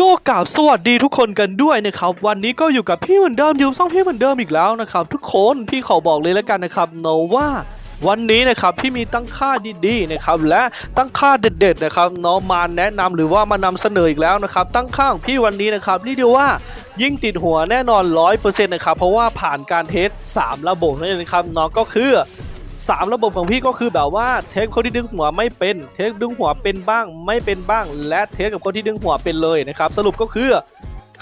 ก็กราบสวัสดีทุกคนกันด้วยนะครับ วันนี้ก็อยู่กับพี่เหมือนเดิมยืมซ่องพี่เหมือนเดิมอีกแล้วนะครับ ทุกคนพี่ขอบอกเลยแล้วกันนะครับโนว่าวันนี้นะครับพี่มีตั้งค่าดีๆนะครับและตั้งค่าเด็ดๆนะครับเนาะมาแนะนำหรือว่ามานำเสนออีกแล้วนะครับตั้งค่าของพี่วันนี้นะครับเรียกได้ว่ายิ่งติดหัวแน่นอน 100%นะครับเพราะว่าผ่านการเทส 3 ระบบนั่นเองนะครับเนาะก็คือ สามระบบของพี่ก็คือแบบว่าเทสคนที่ดึงหัวไม่เป็น เทสดึงหัวเป็นบ้างไม่เป็นบ้าง และเทสกับคนที่ดึงหัวเป็นเลยนะครับ สรุปก็คือ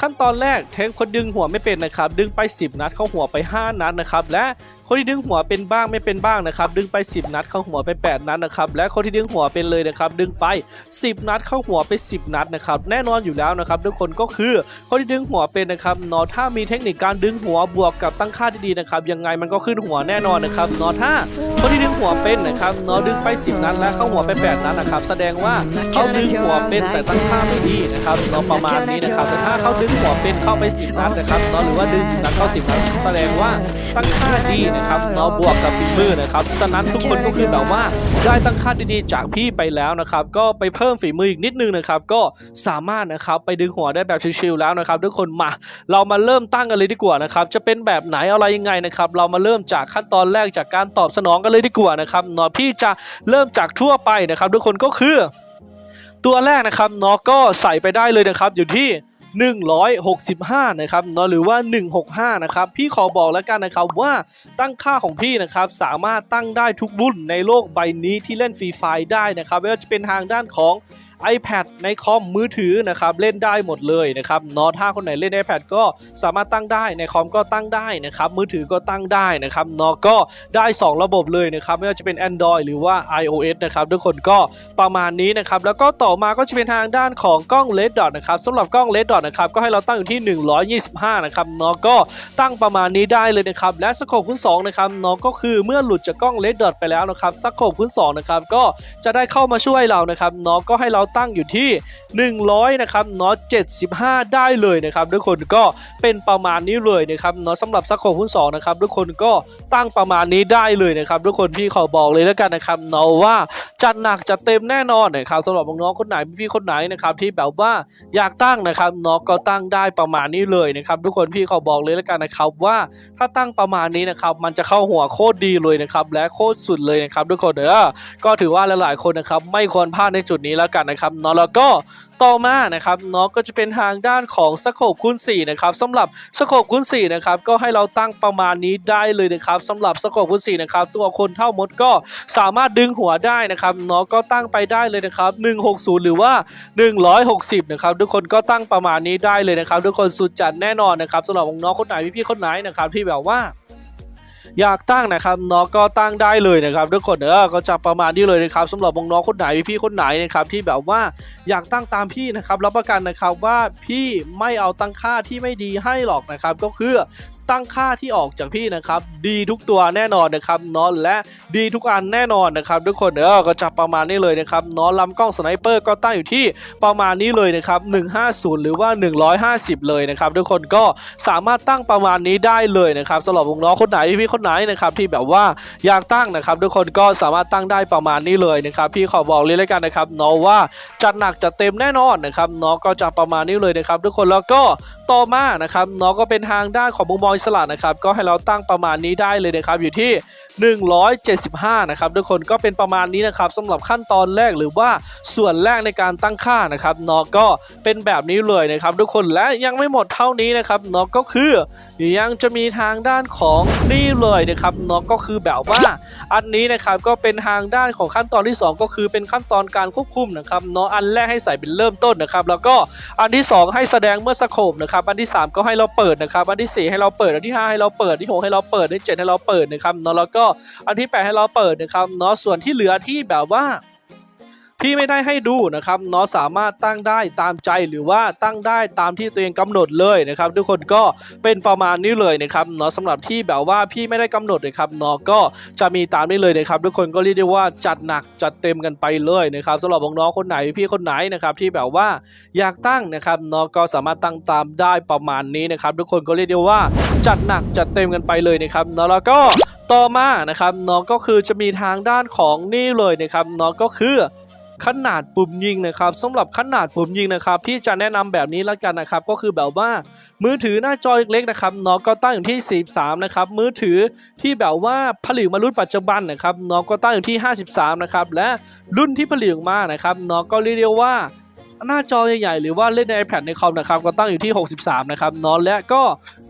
ขั้นตอนแรกเทสคนดึงหัวไม่เป็นนะครับ ดึงไป 10 นัดเข้าหัวไป 5 นัดนะครับ และคนที่ดึงหัวเป็นบ้างไม่เป็นบ้างนะครับดึงไป 10 นัดเข้าหัวไป 8 นัดนะครับและคนที่ดึงหัวเป็นเลยนะครับดึงไป 10 นัดเข้าหัวไป 10 นัดนะครับแน่นอนอยู่แล้วนะครับทุกคนก็คือคนที่ดึงหัวเป็นนะครับเนาะถ้ามีเทคนิคการดึงหัวบวกกับตั้งค่าที่ดีนะครับยังไงมันก็ขึ้นหัวแน่นอนนะครับเนาะถ้าคนที่ดึงหัวเป็นนะครับเนาะดึงไป 10 นัดและเข้าหัวไป 8 นัดนะครับแสดงว่าเขาดึงหัวเป็นแต่ตั้งค่าไม่ดีนะครับเนาะประมาณนี้นะครับแต่ถ้าเขาดึงหัวเป็นเข้าไป 10 นัดนะครับเนาะหรือว่าดึง10นัดเข้า10นัดแสดงว่าตั้งค่าดีนะครับเนาะบวกกับฝีมือนะครับฉะนั้นทุกคนก็คือแบบว่าได้ตั้งค่าดีๆ จากพี่ไปแล้วนะครับ ก็ไปเพิ่มฝีมืออีกนิดนึงนะครับ ก็สามารถนะครับไปดึงหัวได้แบบชิวๆแล้วนะครับ ทุกคนมาเรามาเริ่มตั้งกันเลยดีกว่านะครับ จะเป็นแบบไหนอะไรยังไงนะครับ เรามาเริ่มจากขั้นตอนแรกจากการตอบสนองกันเลยดีกว่านะครับเนาะพี่จะเริ่มจากทั่วไปนะครับ ทุกคนก็คือ ตัวแรกนะครับเนาะก็ใส่ไปได้เลยนะครับ อยู่ที่ 165นะครับเนาะหรือว่า 165นะครับพี่ขอบอกแล้วกันนะครับว่าตั้งค่าของพี่นะครับสามารถตั้งได้ทุกรุ่นในโลกใบนี้ที่เล่นฟรีไฟได้นะครับไม่ว่าจะเป็นทางด้านของ iPad ในคอมมือถือนะครับเล่นได้หมดเลยนะครับเนาะถ้าคนไหนเล่น iPad ก็สามารถตั้งได้ในคอมก็ตั้งได้นะครับมือถือก็ตั้งได้นะครับเนาะก็ได้ 2 ระบบเลยนะครับไม่ว่าจะเป็น Android หรือว่า iOS นะครับทุกคนก็ประมาณนี้นะครับแล้วก็ต่อมาก็จะเป็นทางด้านของกล้อง Red Dot นะครับสำหรับกล้อง Red Dot นะครับก็ให้เราตั้งอยู่ที่ 125นะครับเนาะก็ตั้งประมาณนี้ได้เลยนะครับและสโคปคูณ2นะครับเนาะก็คือเมื่อหลุดจากกล้อง Red Dot ไปแล้วนะครับสโคปคูณ2นะครับก็จะได้เข้ามาช่วยเรานะครับเนาะก็ให้เราตั้งอยู่ที่ 100 นะครับเนาะ75 ได้เลยนะครับทุกคนก็เป็นประมาณนี้เลยนะครับนาะสำหรับสโคปคูณ2นะครับทุกคนก็ตั้งประมาณนี้ได้เลยนะครับทุกคนพี่ขอบอกเลยแล้วกันนะครับเนาะว่าจัดหนักจัดเต็มแน่นอนนะครับสำหรับน้องๆคนไหนพี่ๆคนไหนนะครับที่แบบว่าอยากตั้งนะครับเนาะก็ตั้งได้ประมาณนี้เลยนะครับทุกคนพี่ขอบอกเลยแล้วกันนะครับว่าถ้าตั้งประมาณนี้นะครับมันจะเข้าหัวโคตรดีเลยนะครับและโคตรสุดเลยนะครับทุกคนเด้อก็ถือว่าหลายๆคนนะครับไม่ควรพลาดในจุดนี้แล้วกันนะครับเนาะแล้วก็ต่อมานะครับเนาะก็จะเป็นทางด้านของสโคปคูณ4นะครับสำหรับสโคปคูณ4นะครับก็ให้เราตั้งประมาณนี้ได้เลยนะครับสำหรับสโคปคูณ4นะครับตัวคนเท่ามดก็สามารถดึงหัวได้นะครับเนาะก็ตั้งไปได้เลยนะครับ160 หรือว่า 160นะครับทุกคนก็ตั้งประมาณนี้ได้เลยนะครับทุกคนสุดจัดแน่นอนนะครับสำหรับน้องคนไหนพี่ๆคนไหนนะครับที่แบบว่า อยากตั้งนะครับน้องก็ตั้งได้เลยนะครับทุกคนเออก็จะประมาณนี้เลยนะครับสำหรับวงน้องคนไหนพี่คนไหนนะครับที่แบบว่าอยากตั้งตามพี่นะครับรับประกันนะครับว่าพี่ไม่เอาตั้งค่าที่ไม่ดีให้หรอกนะครับก็คือ ตั้งค่าที่ออกจากพี่นะครับ ดีทุกตัวแน่นอนนะครับเนอนและดีทุกอันแน่นอนนะครับ ทุกคนเออก็จะประมาณนี้เลยนะครับเนอนลำกล้องสไนเปอร์ก็ตั้งอยู่ที่ประมาณนี้เลยนะครับ 150 หรือว่า 150 เลยนะครับ ทุกคนก็สามารถตั้งประมาณนี้ได้เลยนะครับสำหรับวงน้องคนไหนพี่คนไหนนะครับที่แบบว่าอยากตั้งนะครับทุกคนก็สามารถตั้งได้ประมาณนี้เลยนะครับ พี่ขอบอกเลยแล้วกันนะครับเนาะว่าจัดหนักจัดเต็มแน่นอนนะครับเนาะก็จะประมาณนี้เลยนะครับ ทุกคนแล้วก็ต่อมานะครับเนาะก็เป็นทางด้านของมุมมองอิสระนะครับก็ให้เราตั้งประมาณนี้ได้เลยนะครับอยู่ที่ 175 นะครับทุกคนก็เป็นประมาณนี้นะครับสำหรับขั้นตอนแรกหรือว่าส่วนแรกในการตั้งค่านะครับนาะก็เป็นแบบนี้เลยนะครับทุกคนและยังไม่หมดเท่านี้นะครับนาะก็คือยังจะมีทางด้านของนี่เลยนะครับนาะก็คือแบบว่าอันนี้นะครับก็เป็นทางด้านของขั้นตอนที่ 2 ก็คือเป็นขั้นตอนการควบคุมนะครับนาะอันแรกให้ใส่เป็นเริ่มต้นนะครับแล้วก็อันที่ 2 ให้แสดงเมื่อสโคปนะครับอันที่ 3 ก็ให้เราเปิดนะครับอันที่ 4 ให้เราเปิดอันที่5ให้เราเปิดที่6ให้เราเปิดที่7ให้เราเปิดนะครับเนาะแล้วก็อันที่8ให้เราเปิดนะครับเนาะส่วนที่เหลือที่แบบว่าพี่ไม่ได้ให้ดูนะครับเนาะสามารถตั้งได้ตามใจหรือว่าตั้งได้ตามที่ตัวเองกำหนดเลยนะครับ ทุกคนก็เป็นประมาณนี้เลยนะครับเนาะสำหรับที่แบบว่าพี่ไม่ได้กำหนดนะครับเนาะก็จะมีตามนี้เลยนะครับ ทุกคนก็เรียกได้ว่าจัดหนักจัดเต็มกันไปเลยนะครับสำหรับน้องๆคนไหนพี่คนไหนนะครับที่แบบว่าอยากตั้งนะครับเนาะก็สามารถตั้งตามได้ประมาณนี้นะครับ ทุกคนก็เรียกได้ว่า จัดหนักจัดเต็มกันไปเลยนะครับเนาะแล้วก็ต่อมานะครับเนาะก็คือจะมีทางด้านของนี่เลยนะครับเนาะก็คือขนาดปุ่มยิงนะครับสำหรับขนาดปุ่มยิงนะครับพี่จะแนะนำแบบนี้แล้วกันนะครับ ก็คือแบบว่ามือถือหน้าจอเล็กๆนะครับเนาะก็ตั้งอยู่ที่ 43 นะครับ มือถือที่แบบว่าผลิตมารุ่นปัจจุบันนะครับเนาะก็ตั้งอยู่ที่ 53 นะครับ และรุ่นที่ผลิตออกมานะครับเนาะก็เรียกว่า หน้าจอใหญ่ๆหรือว่าเล่นใน iPad ในคอมนะครับก็ตั้งอยู่ที่ 63 นะครับนาะและก็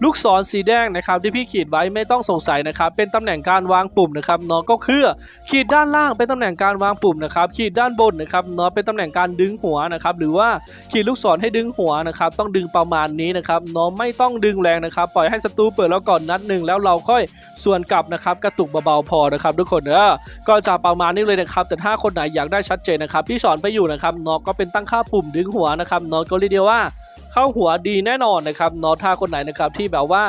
ลูกศรสีแดงนะครับที่พี่ขีดไว้ไม่ต้องสงสัยนะครับเป็นตำแหน่งการวางปุ่มนะครับนาะก็คือขีดด้านล่างเป็นตำแหน่งการวางปุ่มนะครับขีดด้านบนนะครับนาะเป็นตำแหน่งการดึงหัวนะครับหรือว่าขีดลูกศรให้ดึงหัวนะครับต้องดึงประมาณนี้นะครับนาะไม่ต้องดึงแรงนะครับปล่อยให้ศัตรูเปิดแล้วก่อนนัดหนึ่งแล้วเราค่อยส่วนกลับนะครับกระตุกเบาๆพอนะครับทุกคนเออก็จะประมาณนี้เลยนะครับแต่ถ้าคนไหนอยากได้ชัดเจนนะครับที่สอนไปอยู่นะครับนาะก็เป็นตั้งค่าปุ่มดึงหัวนะครับเนาะก็เรียกได้ว่าเข้าหัวดีแน่นอนนะครับเนาะถ้าคนไหนนะครับที่แบบว่า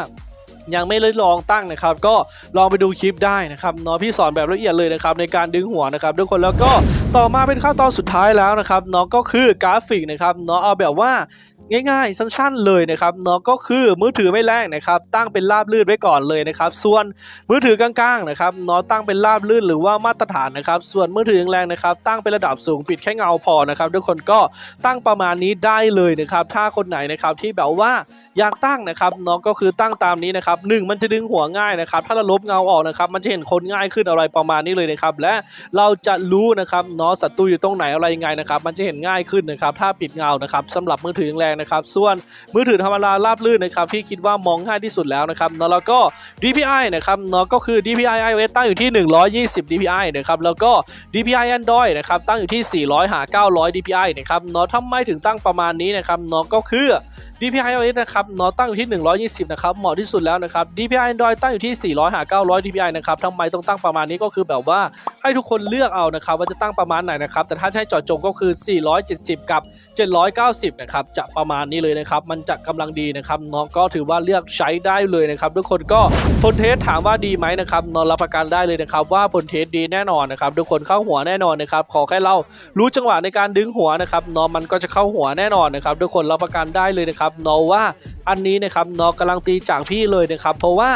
ยังไม่ได้ลองตั้งนะครับ ก็ลองไปดูคลิปได้นะครับเนาะพี่สอนแบบละเอียดเลยนะครับในการดึงหัวนะครับทุกคนแล้วก็ต่อมาเป็นขั้นตอนสุดท้ายแล้วนะครับเนาะก็คือกราฟิกนะครับเนาะเอาแบบว่า ง่ายๆ สั้นๆเลยนะครับเนาะก็คือมือถือไม่แรงนะครับตั้งเป็นราบลื่นไว้ก่อนเลยนะครับส่วนมือถือกลางๆนะครับเนาะตั้งเป็นราบลื่นหรือว่ามาตรฐานนะครับส่วนมือถือแรงนะครับตั้งเป็นระดับสูงปิดแค่เงาพอนะครับทุกคนก็ตั้งประมาณนี้ได้เลยนะครับถ้าคนไหนนะครับที่แบบว่า อยากตั้งนะครับเนาะก็คือตั้งตามนี้นะครับหนึ่งมันจะดึงหัวง่ายนะครับ ถ้าเราลบเงาออกนะครับ มันจะเห็นคนง่ายขึ้นอะไรประมาณนี้เลยนะครับ และเราจะรู้นะครับเนาะศัตรูอยู่ตรงไหนอะไรยังไงนะครับ มันจะเห็นง่ายขึ้นนะครับ ถ้าปิดเงานะครับสำหรับมือถือแรงนะครับ ส่วนมือถือธรรมดาราบลื่นนะครับที่คิดว่ามองง่ายที่สุดแล้วนะครับเนาะแล้วก็ DPI นะครับเนาะก็คือ DPI iOS ตั้งอยู่ที่ 120 DPI นะครับแล้วก็ DPI Android นะครับตั้งอยู่ที่ 400 หา 900 DPI นะครับเนาะทำไมถึงตั้งประมาณนี้นะครับเนาะก็คือ DPI iOS นะครับนาะตั้งอยู่ที่ 120 นะครับ เหมาะที่สุดแล้วนะครับ DPI Android ตั้งอยู่ที่ 400 หา 900 DPI นะครับทำไมต้องตั้งประมาณนี้ก็คือแบบว่าให้ทุกคนเลือกเอานะครับว่าจะตั้งประมาณไหนนะครับ แต่ถ้าให้จาะจงก็คือ 470 กับ 790 นะครับ จะประมาณนี้เลยนะครับ มันจะกำลังดีนะครับเนาะก็ถือว่าเลือกใช้ได้เลยนะครับ ทุกคนก็ผลเทสถามว่าดีไหมนะครับนาะรับประกันได้เลยนะครับ ว่าผลเทสดีแน่นอนนะครับทุกคนเข้าหัวแน่นอนนะครับขอแค่เรารู้จังหวะในการดึงหัวนะครับนาะมันก็จะเข้าหัวแน่นอนนะครับทุกคนรับประกันได้เลยนะครับนาะว่า อันนี้นะครับเนาะกำลังตีจากพี่เลยนะครับเพราะว่า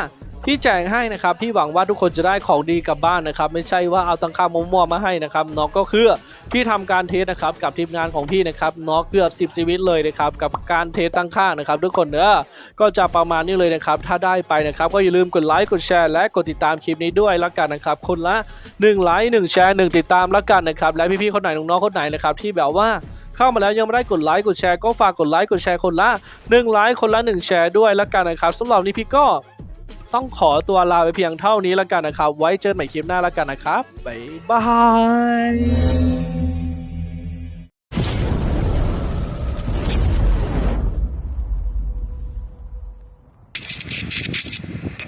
พี่แจกให้นะครับพี่หวังว่าทุกคนจะได้ของดีกลับบ้านนะครับ ไม่ใช่ว่าเอาตังค่ามั่วๆมาให้นะครับเนาะก็คือพี่ทำการเทสนะครับกับทีมงานของพี่นะครับเนาะเกือบ 10ชีวิตเลยนะครับกับการเทสตั้งค่านะครับ ทุกคนเนอะก็จะประมาณนี้เลยนะครับถ้าได้ไปนะครับก็อย่าลืมกดไลค์กดแชร์และกดติดตามคลิปนี้ด้วยละกันนะครับคนละ1ไลค์1แชร์1ติดตามละกันนะครับและพี่ๆคนไหนน้องๆคนไหนนะครับที่แบบว่า เข้ามาแล้วยังไม่ได้กดไลค์กดแชร์ก็ฝากกดไลค์กดแชร์คนละ1ไลค์คนละ 1 แชร์ด้วยละกันนะครับสำหรับนนี้พี่ก็ต้องขอตัวลาไปเพียงเท่านี้ละกันนะครับ ไว้เจอกันใหม่คลิปหน้าละกันนะครับบ๊ายบาย